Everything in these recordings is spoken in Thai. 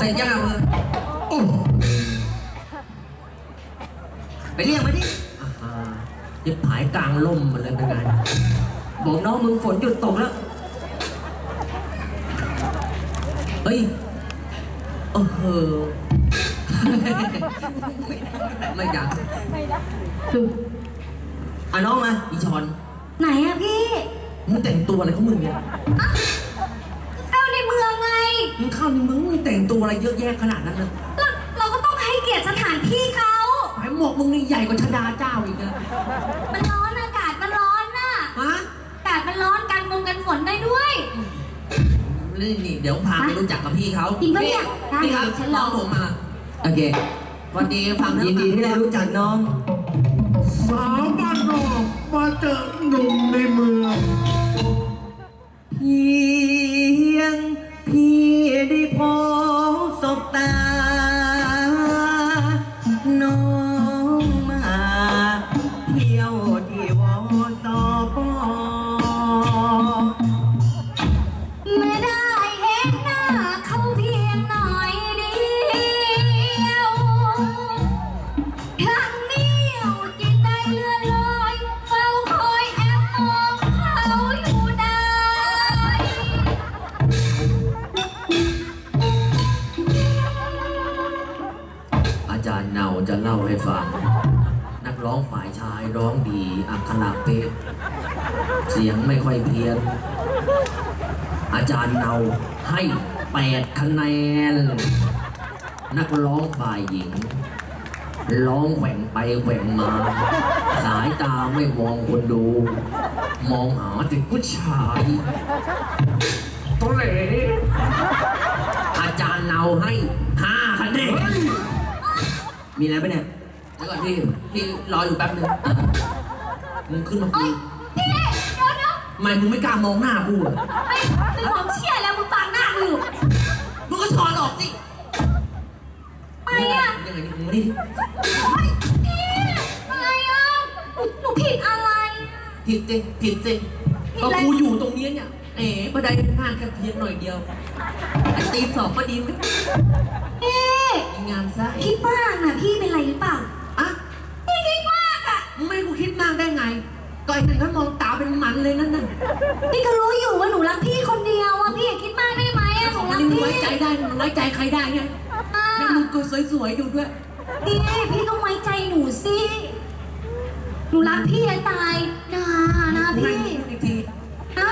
เสร็จยังอะมึงโอ้ไปเรียกมาดิอ่าฮะยิบผายกลางล่มมาเลยเป็นไงบอกน้องมึงฝนหยุดตกแล้ว เฮ้ยโอ้โหไม่ดังอะน้องมาอีชอน ไหนอะพี่ มึงแต่งตัวอะไรของมึงเนี่ย มึงเข้าในมึงมึงแต่งตัวอะไรเยอะแยะขนาดนั้นนะเราเราก็ต้องให้เกียรติสถานที่เขา ไอ้หมวกมึงนี่ใหญ่กว่าชดาเจ้าอีกนะมันร้อนอากาศมันร้อนน่ะ ฮะอากาศมันร้อนกันมงกันฝนได้ด้วย นี่นี่เดี๋ยวพาไปรู้จักกับพี่เขาจริงปะเนี่ยได้พี่ครับฉันรน้อองผมมาโอเควันดีฟังยินดีที่ได้รู้จักน้อง สาวบ้านนอกมาเจอหนุ่มในเมืองเพียง พี่ไเสียงไม่ค่อยเพี้ยน อาจารย์เนาให้แปดคะแนน นักร้องฝ่ายหญิง ร้องแหว่งไปแหว่งมา สายตาไม่มองคนดู มองหาแต่ผู้ชายตัวเหลอาจารย์เนาให้ห้าคะแนนมีอะไรปะเนี่ยเดี๋ยวก่อนพี่พี่รออยู่แป๊บนึงอะมึงขึ้นมาคุยยพี่ ไมมึงไม่กล้ามองหน้ากูอะไม่คือผมเชื่อแล้วมึงปากหน้ากูอยู่มึงก็ถอนออกสิไปอะยังไงนี่มึงมาดิเฮ้ยพี่อะไรอะหนูหนูผิดอะไรผิดจริงผิดจริงผิดก็อะไรกูอยู่ตรงนี้เนี่ยเอ๋บันไดหน้าแค่เพียงหน่อยเดียวไอ้ตีสอบก็ดีไหมพี่มีงานซะคิดมากนะพี่เป็นไรหรือเปล่าอะพี่คิดมากอะมึงไม่ให้กูคิดมากได้ไงก็ไอ้นั่นเขามองตาเป็นมันเลยนั่นน่ะพี่ก็รู้อยู่ว่าหนูรักพี่คนเดียวอะพี่อย่าคิดมากได้ไหมอะหนูอัรันกนี้มึงพี่ไว้ใจได้มึงไว้ใจใครได้ไงอะแล้วมึงก็สวยๆอยู่ด้วยพี่พี่ต้องไว้ใจหนูสิหนูรักพี่จะตายนะนะมึงพี่ให้พูดอีกทีฮะ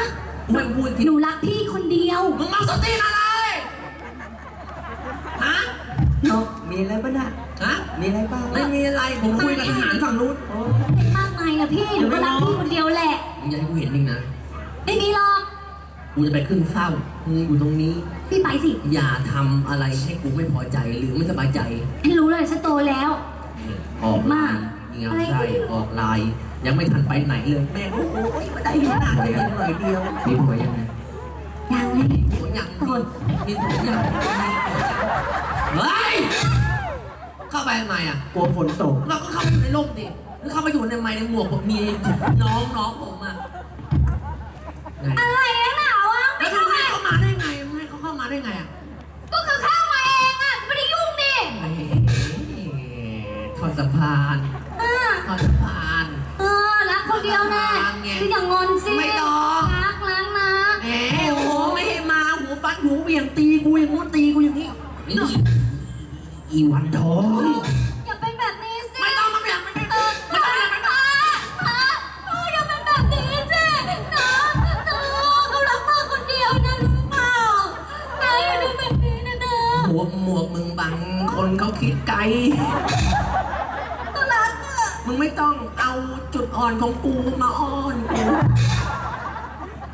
มึงให้พูดอีกที หนูรักพี่คนเดียว มึงเมาสติอะไร ฮะน้องมีอะไรปะเนี่ยฮะ มีอะไรบ้างไม่มีอะไร ผมคุยกับทหารฝั่งนู้นโอ้เป็นมากมายนะพี่หนูก็รักพี่คนเดียวแหละมึงอย่าให้กูเห็นจริงนะ ไม่มีหรอกกูจะไปขึ้นเศร้ามึงอยู่ตรงนี้ พี่ไปสิอย่าทำอะไรให้กูไม่พอใจหรือไม่สบายใจฉันรู้เลยฉันโตแล้วออกมาลากยยิงเอาไส้ออกลายยังไม่ทันไปไหนเลยแม่งโอ้ยมาได้เห็นหน้าได้เห็นหน่อยเดียวมีผัวยังไงยังไงโหยังมีมีโหยังเฮ้ยเข้าไปทำไมอะ กลัวฝนตก เราก็เข้าไปอยู่ในร่มดิแล้วเข้าไปอยู่ในไม้ในหมวกผมมีน้องน้องผม อะไงอะไรนะหนาวอะแล้ไม่วมึเข้างมาให้เขามาได้ไงมึงให้เขาเข้ามาได้ไงอะก็คือเข้ามาเองอะไม่ได้ยุ่งดิเอ้ยทอดสะพานอ่าทอดสะพาน เออรักคนเดียวแน่ไงคืออย่างงอนสิไม่ต้อง รักรักนะแหมโอ้โหไม่ให้มาหูฟันหูเหวี่ยงตีกูอย่างงู้นตีกูอย่างนี้นี่อีอีวันทอง ไกลก็รักอะมึงไม่ต้องเอาจุดอ่อนของกูมาอ้อนกู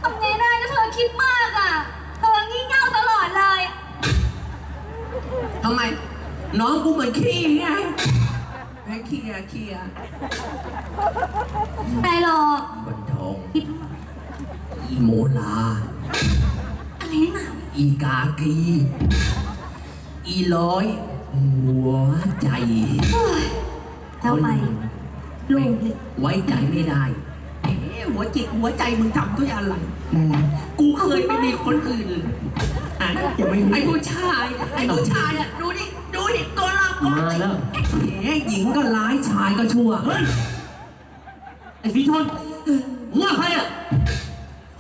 ทำไงได้ก็เธอคิดมากอะเธองี่เง่าตลอดเลย ทำไม น้องกูเหมือนขี้ไงให้เคลียร์เคลียร์ไม่หรอกอีวันทองคิดอีโมลา อะไรนะอีกากี อีร้อย หัวใจเฮ้ยแล้วไปลุงเลยไว้ใจไม่ได้เอ๊ะหัวจิตหัวใจมึงทำด้วยอะไรน่ารักกูเคยไม่มีคนอื่นหาอย่าไม่ไอ้ผู้ชายไอ้ผู้ชายอะดูดิดูดิตัวเราก็มาแล้วแหมหญิงก็ร้ายชายก็ชั่วเฮ้ยไอ้สีชนมึงว่าใครอะ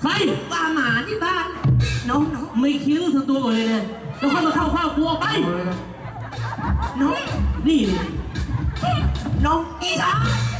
ใครว่าหมาที่บ้านน้องไม่คิดรู้สึกตัวก่อนเลยเนี่ยแล้วค่อยมาเข้าข้าวกูออกไป น้องนี่ น้องอีสาน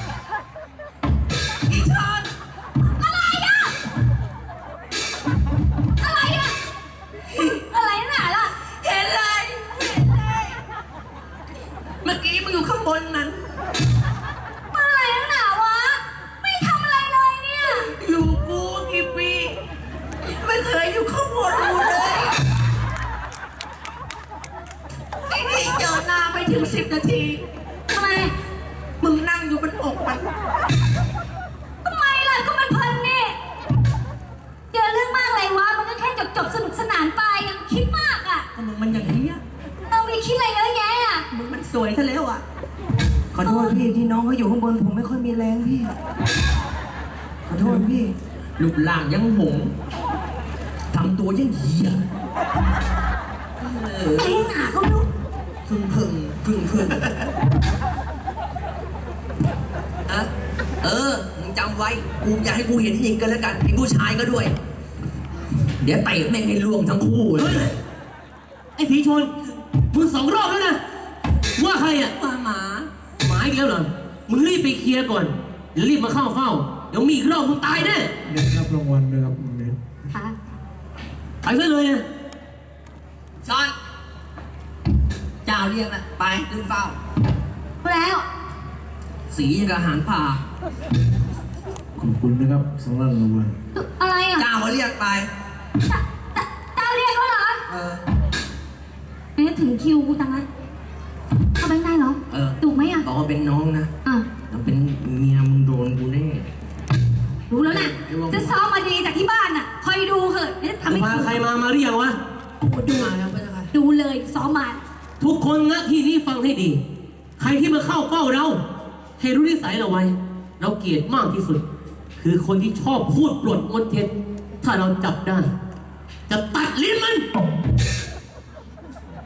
พี่ที่น้องเขาอยู่ข้างบนผมไม่ค่อยมีแรงพี่ ขอโทษพี่ รูปร่างยังหงส์ทำตัวยังเหี้ยเออไอ้หนาก็ไม่รู้พึ่งพึ่งพึ่งพึ่งเออเออ มึงจำไว้ กูอยากให้กูเห็นยิงกันแล้วกันไอ้ผู้ชายก็ด้วย เดี๋ยวเตะแม่งให้ล่วงทั้งคู่เลเฮ้ยยไอ้สีชนมึงสองรอบแล้วนะ ว่าใครอะมาหมาหมา อีกแล้วเหรอ มึงรีบไปเคลียร์ก่อนเดี๋ยวรีบมาเข้าเฝ้า เดี๋ยวมีอีกรอบมึงตายแน่เด็กรับรางวัลเลยครับวันนี้ค่ะ ไปซะเลยนะชอนเจ้าเรียกนะไปขึ้นเฝ้า แล้ว สียังกับหางผ่าขอบคุณนะครับสำหรับรางวัลอะไรอะเจ้ามาเรียกไปเจ้าเจ้าเจ้าเรียกแล้วเหรอเออ เอ๊ะถึงคิวกูจังเล อะบอกว่าเป็นน้องนะอะแล้วเป็นเมียมึงโดนกูแน่รู้แล้วนะจะซ้อมมาดีจากที่บ้านน่ะคอยดูเถอะเดี๋ยวทำให้พาใครมามาหรือยังวะกูดูมาแล้วไม่ใช่ดูเลยซ้อมมาทุกคนนะที่นี้ฟังให้ดี ใครที่มาเข้าเฝ้าเรา ให้รู้นิสัยเราไว้ เราเกลียดมากที่สุด คือคนที่ชอบพูดปลดมนเท็จถ้าเราจับได้ จะตัดลิ้นมัน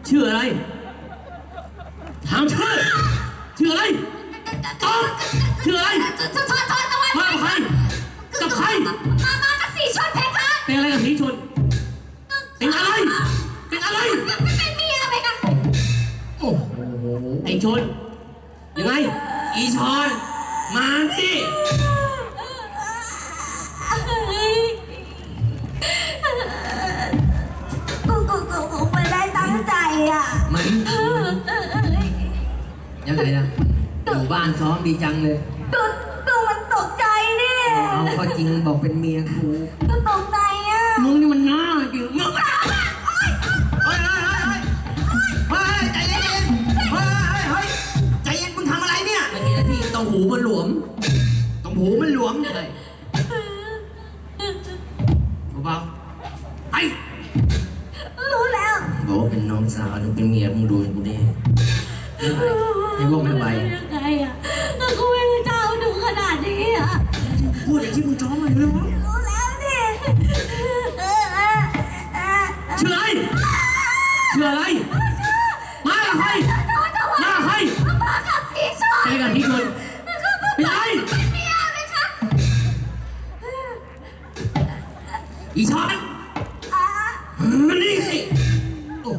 ชื่ออะไรถามชื่อ ชื่ออะไรตอบชื่ออะไรจะจะทอดทอดตะวันมากับใครกับใครมามากับสีชนเพคะเป็นอะไรกับสีชน เป็นอะไร เป็นอะไร เป็นเมียเพคะโอ้โหไอ้ชน ยังไง อีชอนมาที่กูกูกูกูไม่ได้ตั้งใจอะมัน ยังไงนะอยู่บ้านซ้อมดีจังเลยกูกูมันตกใจเนี่ย เอาก็จริงบอกเป็นเมียกูกูตก พูดอย่างที่มึงจ้องมันเลยรู้แล้วดิเออเออเออชื่ออะไรชื่ออะไรมากับใครโดนจะมากับใครมากับสีชนเป็นกับสีชนเป็นไรเป็นเมียไหมคะอีช้อนอะมันนี่โอ้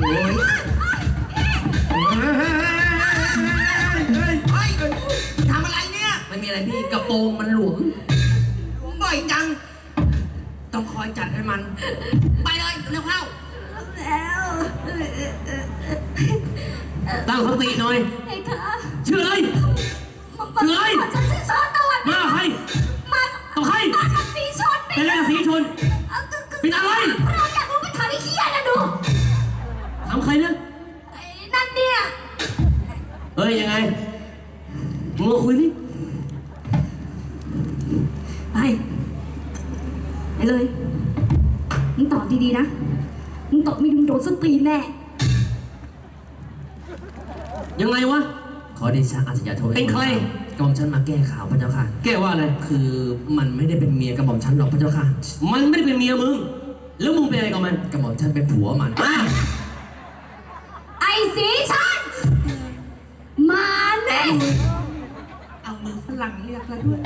เฮ้ยเฮ้ยเฮ้ยเฮ้ยเฮ้ยทำอะไรเนี่ยไม่มีอะไรพี่กระโปรงมันหลวมบ่อยจัง ต้องคอยจัดให้มัน ไปเลยเร็วเข้าแล้วตั้งสติหน่อย ไอ้คะชื่ออะไร ไปไปเลย มึงตอบมึงตกมีมึงโดนสตรีนแน่ ยังไงวะ ขอเดชะอาจจะโทษเป็นใคร กระหม่อมฉันมาแก้ข่าวพระเจ้าค่ะ แกว่าอะไร คือมันไม่ได้เป็นเมียกระหม่อมฉันหรอกพระเจ้าค่ะ มันไม่ได้เป็นเมียมึง แล้วมึงเป็นอะไรกับมัน กระหม่อมฉันเป็นผัวมันอะไอ้สีชันมาเนี่ยเอามือฝรั่งเรียกแล้วด้วย